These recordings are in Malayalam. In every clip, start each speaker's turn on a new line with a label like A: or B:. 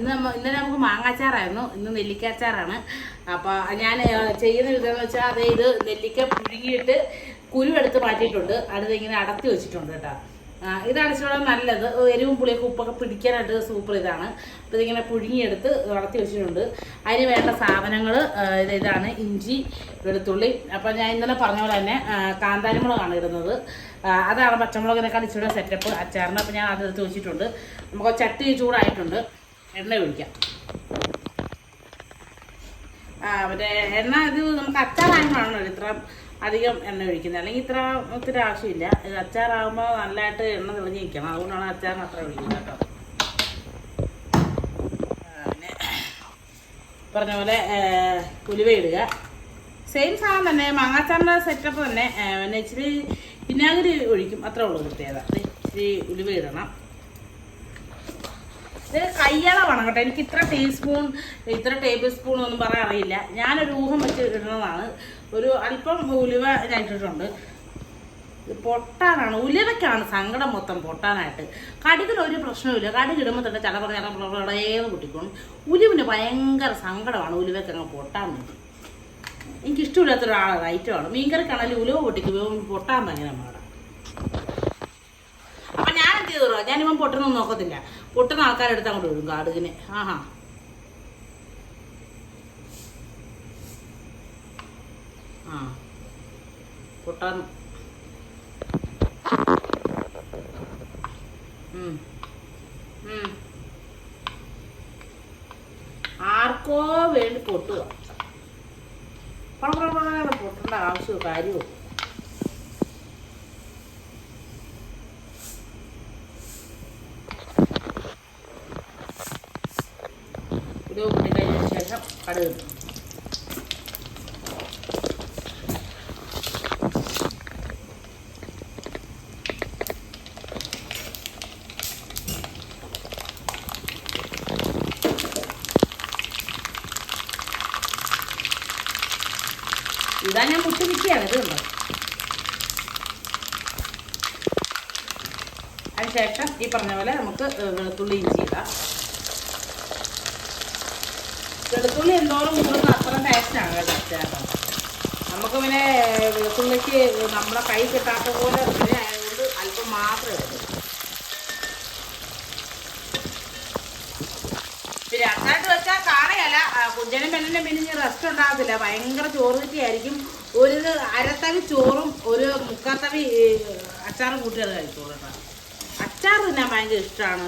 A: ഇന്ന് ഇന്നലെ നമുക്ക് മാങ്ങാച്ചാറായിരുന്നു. ഇന്ന് നെല്ലിക്കാച്ചാറാണ്. അപ്പോൾ ഞാൻ ചെയ്യുന്ന വിധം എന്ന് വെച്ചാൽ അതായത് ഇത് നെല്ലിക്ക പുഴുങ്ങിയിട്ട് കുരുവെടുത്ത് മാറ്റിയിട്ടുണ്ട്. അടുത്ത് ഇങ്ങനെ അടത്തി വെച്ചിട്ടുണ്ട് കേട്ടോ. ഇത് ഇച്ചിരി നല്ലത്. എരിവും പുളിയൊക്കെ ഉപ്പൊക്കെ പിടിക്കാനായിട്ട് സൂപ്പർ ഇതാണ്. അപ്പോൾ ഇതിങ്ങനെ പുഴുങ്ങിയെടുത്ത് വളർത്തി വെച്ചിട്ടുണ്ട്. അതിന് വേണ്ട സാധനങ്ങൾ ഇതാണ്. ഇഞ്ചി വെളുത്തുള്ളി. അപ്പോൾ ഞാൻ ഇന്നലെ പറഞ്ഞ പോലെ തന്നെ കാന്താരിമുളകാണ് ഇടുന്നത്. അതാണ് പച്ചമുളകിനേക്കാൾ ഇച്ചിരി സെറ്റപ്പ് അച്ചാറിന്. അപ്പോൾ ഞാൻ അതെടുത്ത് വെച്ചിട്ടുണ്ട്. നമുക്ക് ചട്ടി ചൂടായിട്ടുണ്ട്. എണ്ണ ഒഴിക്കാം. മറ്റേ എണ്ണ ഇത് നമുക്ക് അച്ചാറാകുമ്പോഴാണല്ലോ ഇത്ര അധികം എണ്ണ ഒഴിക്കുന്നത്. അല്ലെങ്കിൽ ഇത്ര ഒത്തിരി ആവശ്യമില്ല. ഇത് അച്ചാറാകുമ്പോൾ നല്ലതായിട്ട് എണ്ണ തെളിഞ്ഞ് നിൽക്കണം അതുകൊണ്ടാണ് അച്ചാറിന് അത്ര ഒഴിക്കുന്നത് കേട്ടോ. പിന്നെ പറഞ്ഞ പോലെ ഉലുവ ഇടുക. സെയിം സാധനം തന്നെ മാങ്ങാച്ചാറിന്റെ സെറ്റപ്പ് തന്നെ. പിന്നെ ഇച്ചിരി വിനാഗിരി ഒഴിക്കും. അത്രേ ഉള്ളൂ പ്രത്യേകത ഇച്ചിരി ഉലുവ ഇടണം. ഇത് കയ്യളവാണ് കേട്ടോ എനിക്ക് ഇത്ര ടീസ്പൂൺ ഇത്ര ടേബിൾ സ്പൂൺ ഒന്നും പറയാൻ അറിയില്ല. ഞാനൊരു ഊഹം വെച്ച് ഇടുന്നതാണ്. ഒരു അല്പം ഉലുവ ഞാൻ പൊട്ടാനാണ്. ഉലുവയ്ക്കാണ് സങ്കടം മൊത്തം പൊട്ടാനായിട്ട്. കടുകിൽ ഒരു പ്രശ്നവുമില്ല. കടുക് ഇടുമ്പോൾ തന്നെ ചില പറഞ്ഞ ചിലടേന്ന് പൊട്ടിക്കോളും. ഉലുവിന് ഭയങ്കര സങ്കടമാണ് ഉലുവയ്ക്ക് അങ്ങ് പൊട്ടാൻ വേണ്ടി. എനിക്കിഷ്ടമില്ലാത്തൊരാളാണ് ഐറ്റമാണ് മീൻകറിക്കാണെങ്കിൽ ഉലുവ പൊട്ടിക്കും പൊട്ടാൻ ഭയങ്കര പാടാണ് അപ്പൊ ഞാൻ ഞാനിപ്പം പൊട്ടുന്നൊന്നും നോക്കത്തില്ല. പൊട്ടുന്ന ആൾക്കാരെടുത്ത് അങ്ങോട്ട് വിടും കാടുകിനെ ആഹാ. ആ. പൊട്ടാൻ. ആർക്കോ വേണ്ടി പൊട്ടുക പൊട്ടേണ്ട ആവശ്യമോ കാര്യമോ ഇത് കൂട്ടി കഴിഞ്ഞതിന് ശേഷം കടുക്. ഇതാ ഞാൻ മുട്ടി നിൽക്കുകയാണ് ഇത് കണ്ടോ അതിനുശേഷം ഈ പറഞ്ഞ പോലെ നമുക്ക് വെളുത്തുള്ളി ഇഞ്ചി ഇടാം വെളുത്തുള്ളി എന്തോരം കൂടുന്ന അത്ര ടേസ്റ്റാണ് കേട്ടോ അച്ചാറ് നമുക്ക് പിന്നെ വെളുത്തുള്ളിക്ക് നമ്മുടെ കൈ കിട്ടാത്ത പോലെ പിന്നെ അല്പം മാത്രമേ പിന്നെ അച്ചാട്ട് വെച്ചാൽ കാണയല്ല. കുഞ്ഞനും പെണ്ണിനും പിന്നെ റെസ്റ്റ് ഉണ്ടാകത്തില്ല ഭയങ്കര ചോറ് കിട്ടിയായിരിക്കും. ഒരു അരത്തവി ചോറും ഒരു മുക്കാത്തവി അച്ചാറും കൂട്ടിയത് കഴിച്ചോളൂ അച്ചാർ തിന്നാൻ ഭയങ്കര ഇഷ്ടമാണ്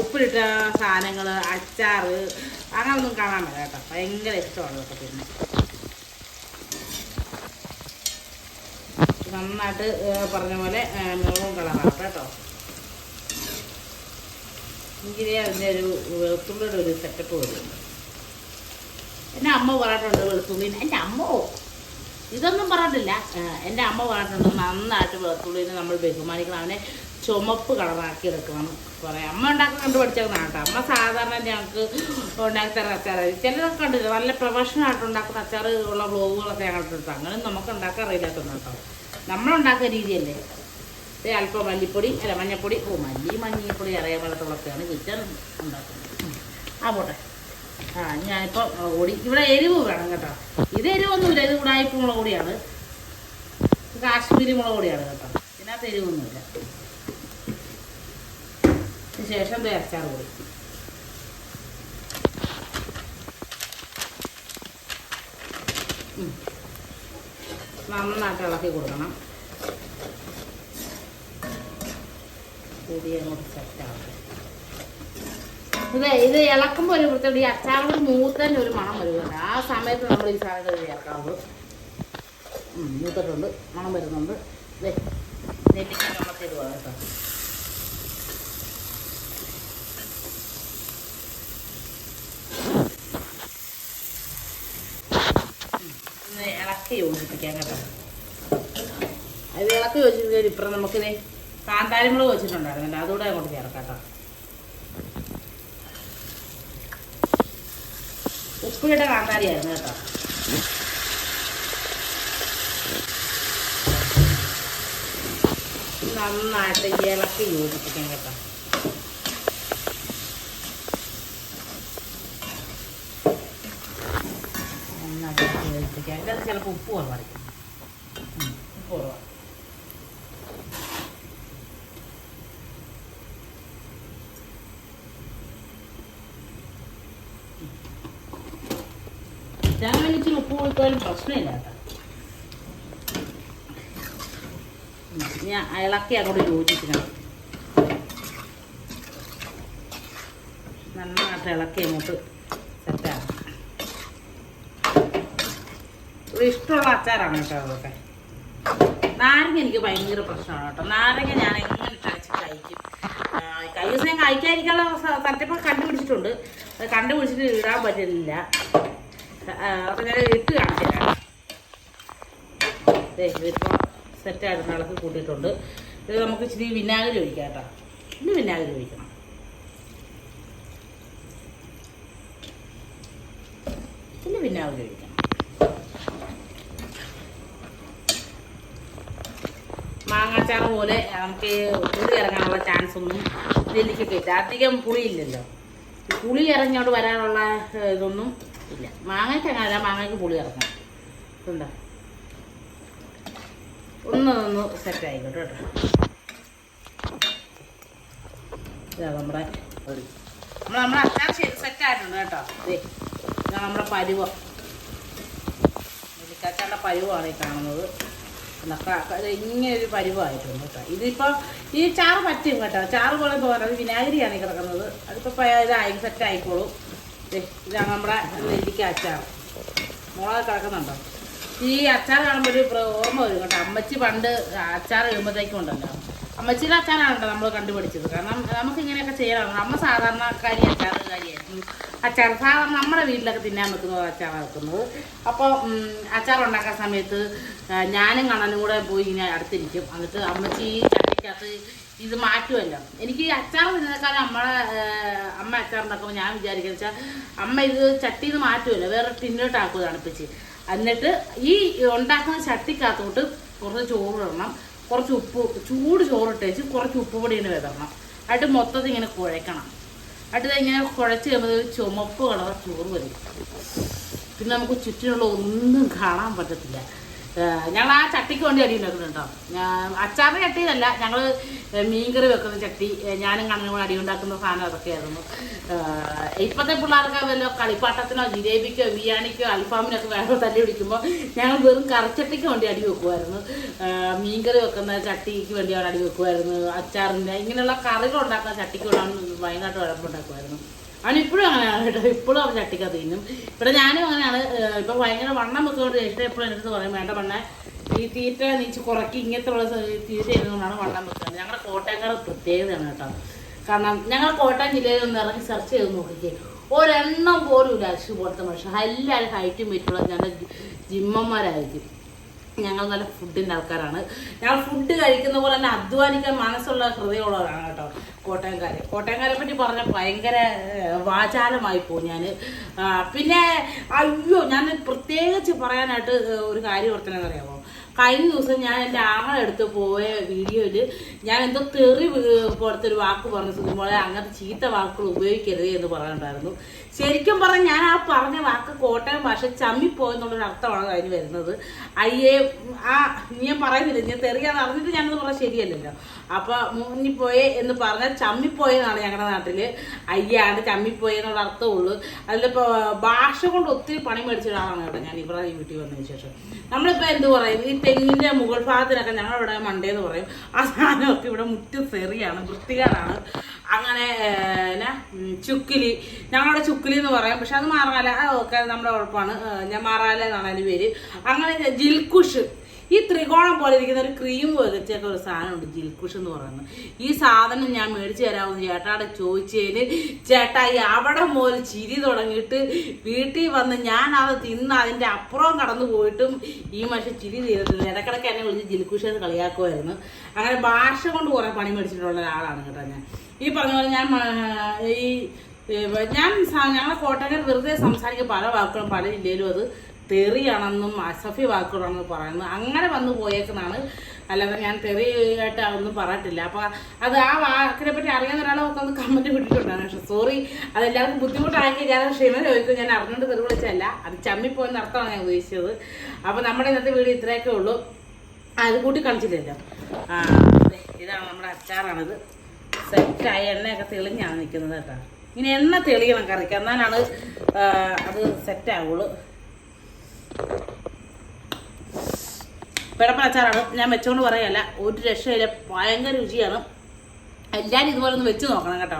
A: ഉപ്പിലിട്ട സാധനങ്ങൾ അച്ചാർ അങ്ങനൊന്നും കാണാൻ പറ്റില്ല കേട്ടോ. ഭയങ്കര ഇഷ്ടമാണ് ഇതൊക്കെ പിന്നെ നന്നായിട്ട് പറഞ്ഞ പോലെ മുളകും കളറാണ് കേട്ടോ. എങ്കിലേ അതിന്റെ ഒരു വെളുത്തുള്ളിയുടെ ഒരു സെറ്റപ്പ് വരുന്നുണ്ട് എന്റെ അമ്മ പറഞ്ഞിട്ടുണ്ട് വെളുത്തുള്ളിന് എന്റെ അമ്മോ? ഇതൊന്നും പറഞ്ഞിട്ടില്ല. എന്റെ അമ്മ പറഞ്ഞിട്ടുണ്ട് നന്നായിട്ട് വെളുത്തുള്ളിനെ നമ്മൾ ബഹുമാനിക്കണം. അവനെ ചുമപ്പ് കളറാക്കി എടുക്കണം കുറേ. അമ്മ ഉണ്ടാക്കി കണ്ട് പഠിച്ചേക്കുന്നതാണ് കേട്ടോ. അമ്മ സാധാരണ ഞങ്ങൾക്ക് ഉണ്ടാക്കി തരുന്ന അച്ചാറ്. ചിലരൊക്കെ കണ്ടില്ല നല്ല പ്രൊഫഷണൽ ആയിട്ട് ഉണ്ടാക്കുന്ന അച്ചാറ് ഉള്ള ബ്ലോഗുകളൊക്കെ ഞങ്ങൾ കണ്ടിട്ടുണ്ട് അങ്ങനെ നമുക്ക് ഉണ്ടാക്കാൻ അറിയില്ലാത്തതാണ് കേട്ടോ. നമ്മളുണ്ടാക്കുന്ന രീതിയല്ലേ. അല്പം മല്ലിപ്പൊടി അല്ല മഞ്ഞപ്പൊടി. ഓ മല്ലി മഞ്ഞപ്പൊടി അറിയാൻ പാടത്തുള്ളൊക്കെയാണ് കിച്ചൺ ഉണ്ടാക്കുന്നത്. ആ പോട്ടെ. ആ ഞാനിപ്പോൾ മുളക് ഇവിടെ എരിവ് വേണം കേട്ടോ. ഇത് എരിവൊന്നുമില്ല. ഇത് ഉടായ്പ മുളക് പൊടിയാണ്. കാശ്മീരി മുളക് പൊടിയാണ് കേട്ടോ. ഇതിനകത്ത് എരിവൊന്നുമില്ല. ശേഷം അച്ചാർ ഉം. നന്നായിട്ട് ഇളക്കി കൊടുക്കണം. പൊടി അങ്ങോട്ട് ഇത് ഇത് ഇളക്കുമ്പോൾ ഒരു വൃത്തി ഈ അച്ചാറോട് മൂത്തന്നെ ഒരു മണം വരുന്നുണ്ട്. ആ സമയത്ത് നമ്മൾ ഈ സാധനങ്ങൾ ചേർക്കാവുള്ളൂ മൂത്തിട്ടുണ്ട്. മണം വരുന്നുണ്ട്. ദേ നെല്ലിക്ക ചുമത്തിടുക കേട്ടോ ഉം, ഒന്ന് ഇളക്കി യോജിപ്പിക്കാം കേട്ടോ. അത് ഇളക്കി യോജിപ്പിക്കാൻ ഇപ്പുറം നമുക്കിത് കാന്താരിമുളക് വെച്ചിട്ടുണ്ടായിരുന്നല്ലോ. അതുകൂടെ അങ്ങോട്ട് ചേർക്കാം കേട്ടോ. ഉപ്പിലിട്ട കാന്താരിയായിരുന്നു കേട്ടോ. നന്നായിട്ട് ഇളക്കി യോജിപ്പിക്കാൻ കേട്ടോ. വേവിപ്പിക്കാം അതിന്റെ അത് ചിലപ്പോൾ ഉപ്പ് കുറവായിരിക്കും. ഉപ്പ് കുറവാണ് തേങ്ങ ഇച്ചിരി ഉപ്പ് കൊടുത്താലും പ്രശ്നമില്ല ഞാൻ ഇളക്കി അങ്ങോട്ട് യോജിക്കണം നന്നായിട്ട് ഇളക്കി അങ്ങോട്ട് സെറ്റാണ് ഇത് ഇഷ്ടമുള്ള അച്ചാറാണ് കേട്ടോ അതൊക്കെ. നാരങ്ങ എനിക്ക് ഭയങ്കര പ്രശ്നമാണ് കേട്ടോ. നാരങ്ങ ഞാൻ എങ്ങനെ കഴിച്ച് കഴിക്കും? കഴിഞ്ഞ ദിവസം ഞാൻ കഴിക്കാതിരിക്കാനുള്ള സത്യപ്പം കണ്ടുപിടിച്ചിട്ടുണ്ട്. അത് കണ്ടുപിടിച്ചിട്ട് ഇടാൻ പറ്റില്ല. അപ്പം ഞാൻ ഇട്ട് കാണിച്ചില്ല ഇതിപ്പോൾ സെറ്റായിട്ട് ഇളക്കി കൂട്ടിയിട്ടുണ്ട്. ഇത് നമുക്ക് ഇച്ചിരി വിനാഗിരി ഒഴിക്കാം കേട്ടോ. ഇന്ന് വിനാഗിരി ഒഴിക്കണം. ഇനി വിനാഗിരി മാങ്ങാച്ചാറ് പോലെ നമുക്ക് പുളി ഇറങ്ങാനുള്ള ചാൻസ് ഒന്നും നെല്ലിക്കൊക്കെ ഇല്ല അധികം പുളിയില്ലല്ലോ. പുളി ഇറങ്ങിയോട് വരാനുള്ള ഇതൊന്നും ഇല്ല. മാങ്ങയ്ക്ക് അങ്ങനെ മാങ്ങയ്ക്ക് പുളി ഇറങ്ങാം ഉണ്ടോ ഒന്ന് ഒന്ന് സെറ്റ് ആയിക്കോട്ടെ കേട്ടോ. ഇതാ നമ്മുടെ നമ്മൾ നമ്മുടെ അച്ചാർ സെറ്റ് ആയിട്ടുണ്ട് കേട്ടോ. ഇതാ നമ്മുടെ പരുവം. നെല്ലിക്കാച്ചാന്റെ പരുവമാണ് ഈ കാണുന്നത്. ഇങ്ങനെ ഒരു പരിവായിട്ടുണ്ട് കേട്ടോ. ഇതിപ്പോൾ ഈ ചാറ് പറ്റും കേട്ടോ. ചാറ് പോലെ തോന്നുന്നത് വിനാഗിരിയാണ് കിടക്കുന്നത്. അതിപ്പോൾ ഇതായി സെറ്റ് ആയിക്കോളും. ഇതാണ് നമ്മുടെ നെല്ലിക്ക അച്ചാർ. മുളക് കിടക്കുന്നുണ്ടോ? ഈ അച്ചാർ കാണുമ്പോൾ ഒരു ഓർമ്മ വരും കേട്ടോ. അമ്മച്ചി പണ്ട് അച്ചാർ ഇടുമ്പോഴത്തേക്കും ഉണ്ടല്ലോ അമ്മച്ചിയുടെ അച്ചാറാണല്ലോ നമ്മൾ കണ്ടുപിടിച്ചത്. കാരണം നമുക്ക് ഇങ്ങനെയൊക്കെ ചെയ്യാനാണ്. അമ്മ സാധാരണക്കാരി അച്ചാറുകാരിയായിരുന്നു അച്ചാർ സാധാരണ നമ്മുടെ വീട്ടിലൊക്കെ തിന്നാൻ വെക്കുന്നത് അച്ചാറാണ് വെക്കുന്നത്. അപ്പോൾ അച്ചാർ ഉണ്ടാക്കാൻ സമയത്ത് ഞാനും കണ്ണനും കൂടെ പോയി ഇങ്ങനെ അടുത്തിരിക്കും. എന്നിട്ട് അമ്മച്ചി ചട്ടിക്കകത്ത് ഇത് മാറ്റുമല്ലോ. എനിക്ക് അച്ചാർ തിന്നേക്കാളും നമ്മളെ അമ്മ അച്ചാർ ഉണ്ടാക്കുമ്പോൾ ഞാൻ വിചാരിക്കുന്നത് വെച്ചാൽ അമ്മ ഇത് ചട്ടിയിൽ നിന്ന് മാറ്റുമല്ലോ. വേറെ ടിന്നിലോട്ട് ആക്കുക തണുപ്പിച്ച് എന്നിട്ട് ഈ ഉണ്ടാക്കുന്ന ചട്ടിക്കകത്തോട്ട് കുറച്ച് ചോറ് ഇടണം. കുറച്ച് ഉപ്പ് ചൂട് ചോറിട്ടേച്ച് കുറച്ച് ഉപ്പ് പൊടി ഇങ്ങനെ വിതറണം. അട്ട് മൊത്തത്തിൽ ഇങ്ങനെ കുഴക്കണം അട്ട് ഇങ്ങനെ കുഴച്ച് കഴിയുമ്പോൾ ഒരു ചുമപ്പ് കളർ ചോറ് വരും. പിന്നെ നമുക്ക് ചുറ്റിനുള്ള ഒന്നും കാണാൻ പറ്റത്തില്ല. ഞങ്ങൾ ആ ചട്ടിക്ക് വേണ്ടി അടി ഉണ്ടാക്കുന്നുണ്ടോ? അച്ചാറിന് ചട്ടിയിലല്ല ഞങ്ങൾ മീൻകറി വെക്കുന്ന ചട്ടി. ഞാനും കണ്ണിനും കൂടെ അടി ഉണ്ടാക്കുന്ന സാധനം അതൊക്കെയായിരുന്നു. ഇപ്പോഴത്തെ പിള്ളേർക്ക് വല്ല കളിപ്പാട്ടത്തിനോ ജിലേബിക്കോ ബിരിയാണിക്കോ അൽഫാമിനൊക്കെ വേറെ തല്ലി പിടിക്കുമ്പോൾ ഞങ്ങൾ വെറും കറിച്ചട്ടിക്ക് വേണ്ടി അടി വെക്കുമായിരുന്നു മീൻകറി വെക്കുന്ന ചട്ടിക്ക് വേണ്ടി അവിടെ അടി വെക്കുമായിരുന്നു അച്ചാറിന്റെ ഇങ്ങനെയുള്ള കറികൾ ഉണ്ടാക്കുന്ന ചട്ടിക്ക് വേണ്ടി ഭയങ്കരമായിട്ട് വഴപ്പുണ്ടാക്കുമായിരുന്നു അവൻ ഇപ്പോഴും അങ്ങനെയാണ് കേട്ടോ. ഇപ്പോഴും അവൻ ചട്ടിക്ക തിന്നും. ഇവിടെ ഞാനും അങ്ങനെയാണ്. ഇപ്പം ഭയങ്കര വണ്ണം വെക്കൊണ്ട് ഇഷ്ടം എപ്പോഴും എന്റെ അടുത്ത് പറയും വേണ്ട വണ്ണ ഈ തീറ്റ നീച്ച് കുറക്കി ഇങ്ങനത്തെ ഉള്ള തീറ്റ ചെയ്യുന്നതുകൊണ്ടാണ് വണ്ണം വെക്കുന്നത്. ഞങ്ങളുടെ കോട്ടയംകാർ പ്രത്യേകതയാണ് കേട്ടോ. കാരണം ഞങ്ങൾ കോട്ടയം ജില്ലയിൽ ഒന്ന് ഇറങ്ങി സെർച്ച് ചെയ്ത് നോക്കിക്കേ ഒരെണ്ണം പോലും ഇല്ല അശു പോലത്തെ മനുഷ്യൻ എല്ലാവരും ഹൈറ്റും വെയിറ്റുള്ള ഞങ്ങളുടെ ജിമ്മന്മാരായിരിക്കും. ഞങ്ങൾ നല്ല ഫുഡിന്റെ ആൾക്കാരാണ്. ഞങ്ങൾ ഫുഡ് കഴിക്കുന്ന പോലെ തന്നെ അധ്വാനിക്കാൻ മനസ്സുള്ള ഹൃദയമുള്ളവരാണ് കേട്ടോ കോട്ടയംകാർ കോട്ടയംകാരെ പറ്റി പറഞ്ഞ ഭയങ്കര വാചാലമായി പോകും ഞാൻ പിന്നെ അയ്യോ ഞാൻ പ്രത്യേകിച്ച് പറയാനായിട്ട് ഒരു കാര്യം ഓർത്തനെന്ന് അറിയാമോ കഴിഞ്ഞ ദിവസം ഞാൻ എന്റെ ആങ്ങളെടുത്ത് പോയ വീഡിയോയിൽ ഞാൻ എന്തോ തെറി വീ- പോലത്തെ ഒരു വാക്ക് പറഞ്ഞു സുഖമോളെ അങ്ങനത്തെ ചീത്ത വാക്കുകൾ ഉപയോഗിക്കരുത് എന്ന് പറഞ്ഞിട്ടുണ്ടായിരുന്നു. ശരിക്കും പറഞ്ഞാൽ ഞാൻ ആ പറഞ്ഞ വാക്ക് കോട്ടയം ഭാഷ ചമ്മിപ്പോയെന്നുള്ളൊരു അർത്ഥമാണ് അതിന് വരുന്നത്. അയ്യേ ആ ഞാൻ പറയുന്നില്ല? ഞാൻ തെറിയാന്ന് അറിഞ്ഞിട്ട് ഞാനത് പറഞ്ഞാൽ ശരിയല്ലല്ലോ. അപ്പൊ മുങ്ങിപ്പോയെ എന്ന് പറഞ്ഞാൽ ചമ്മിപ്പോയെന്നാണ് ഞങ്ങളുടെ നാട്ടിൽ. അയ്യാണ് ചമ്മിപ്പോയെന്നുള്ള അർത്ഥമുള്ളൂ അതിലിപ്പോ ഭാഷ കൊണ്ട് ഒത്തിരി പണി മേടിച്ച ഒരാളാണ് കേട്ടോ ഞാൻ ഇവിടെ വീട്ടിൽ വന്നതിന് ശേഷം. നമ്മളിപ്പോ എന്ത് പറയും? തെങ്ങിന്റെ മുകൾ ഭാഗത്തിനൊക്കെ ഞങ്ങളിവിടെ മണ്ടേന്ന് പറയും. ആ സാധനമൊക്കെ ഇവിടെ മുറ്റം സെറിയാണ് വൃത്തികേടാണ്. അങ്ങനെ എന്നാ ചുക്കിലി. ഞങ്ങളുടെ ചുക്കിലി എന്ന് പറയും. പക്ഷെ അത് മാറാല ഒക്കെ നമ്മുടെ ഉറപ്പാണ്. ഞാൻ മാറാല എന്നാണ് അതിന്റെ പേര്. അങ്ങനെ ജിൽക്കുഷ് ഈ ത്രികോണം പോലെ ഇരിക്കുന്ന ഒരു ക്രീം വെച്ചൊക്കെ ഒരു സാധനമുണ്ട് ജിൽക്കുഷ് എന്ന് പറയുന്നത്. ഈ സാധനം ഞാൻ മേടിച്ചു തരാമെന്ന് ചേട്ടാടെ ചോദിച്ചതിന് ചേട്ടാ ഈ അവിടെ പോലെ ചിരി തുടങ്ങിയിട്ട് വീട്ടിൽ വന്ന് ഞാൻ അത് തിന്ന് അതിന്റെ അപ്പുറം കടന്നു പോയിട്ടും ഈ മനുഷ്യൻ ചിരി തീരത്തില്ല ഇടക്കിടക്ക് എന്നെ വിളിച്ച് ജിൽക്കുഷ് എന്ന് കളിയാക്കുമായിരുന്നു. അങ്ങനെ ഭാഷ കൊണ്ട് കുറേ പണി മേടിച്ചിട്ടുള്ള ഒരാളാണ് കേട്ടോ ഞാൻ. ഈ പറഞ്ഞ പോലെ ഞാൻ ഈ ഞാൻ ഞങ്ങളെ കോട്ടയം വെറുതെ സംസാരിക്കുക പല വാക്കുകളും പല ജില്ലയിലും അത് തെറിയാണെന്നും അസഫ്യ വാക്കുകളാണെന്ന് പറയുന്നത്. അങ്ങനെ വന്നു പോയേക്കുന്നതാണ്. അല്ലാതെ ഞാൻ തെറിയായിട്ട് ഒന്നും പറഞ്ഞിട്ടില്ല. അപ്പോൾ അത് ആ വാക്കിനെ പറ്റി അറിയാവുന്ന ഒരാളൊക്കെ ഒന്ന് കമന്റ് വിട്ടിട്ടുണ്ടായിരുന്നു പക്ഷേ സോറി അതെല്ലാവർക്കും ബുദ്ധിമുട്ടാക്കി ഞാൻ ക്ഷമ ചോദിക്കും. ഞാൻ അറിഞ്ഞുകൊണ്ട് തെറി വിളിച്ചല്ല അത് ചമ്മിപ്പോയെന്ന് അർത്ഥമാണ് ഞാൻ ഉദ്ദേശിച്ചത്. അപ്പോൾ നമ്മുടെ ഇന്നത്തെ വീഡിയോ ഇത്രയൊക്കെ ഉള്ളൂ. ഇത് കൂട്ടി കളിച്ചില്ലല്ലോ ആ ഇതാണ് നമ്മുടെ അച്ചാറാണിത്. സെറ്റായ എണ്ണയൊക്കെ തെളിഞ്ഞാണ് നിൽക്കുന്നത് കേട്ടോ. ഇനി എണ്ണ തെളിയണം കറിക്ക്. എന്നാലാണ് അത് സെറ്റാവുള്ളൂ പിടപ്പ അച്ചാറാണ്. ഞാൻ വെച്ചോണ്ട് പറയല്ല ഒരു രക്ഷയില്ല ഭയങ്കര രുചിയാണ്. എല്ലാവരും ഇതുപോലെ ഒന്ന് വെച്ച് നോക്കണം കേട്ടോ.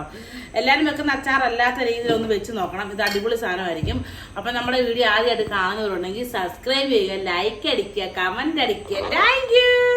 A: എല്ലാവരും വെക്കുന്ന അച്ചാറല്ലാത്ത രീതിയിൽ ഒന്ന് വെച്ച് നോക്കണം. ഇത് അടിപൊളി സാധനമായിരിക്കും. അപ്പം നമ്മുടെ വീഡിയോ ആദ്യമായിട്ട് കാണുന്നവരുണ്ടെങ്കിൽ സബ്സ്ക്രൈബ് ചെയ്യുക ലൈക്ക് അടിക്കുക കമന്റ് അടിക്കുക. Thank you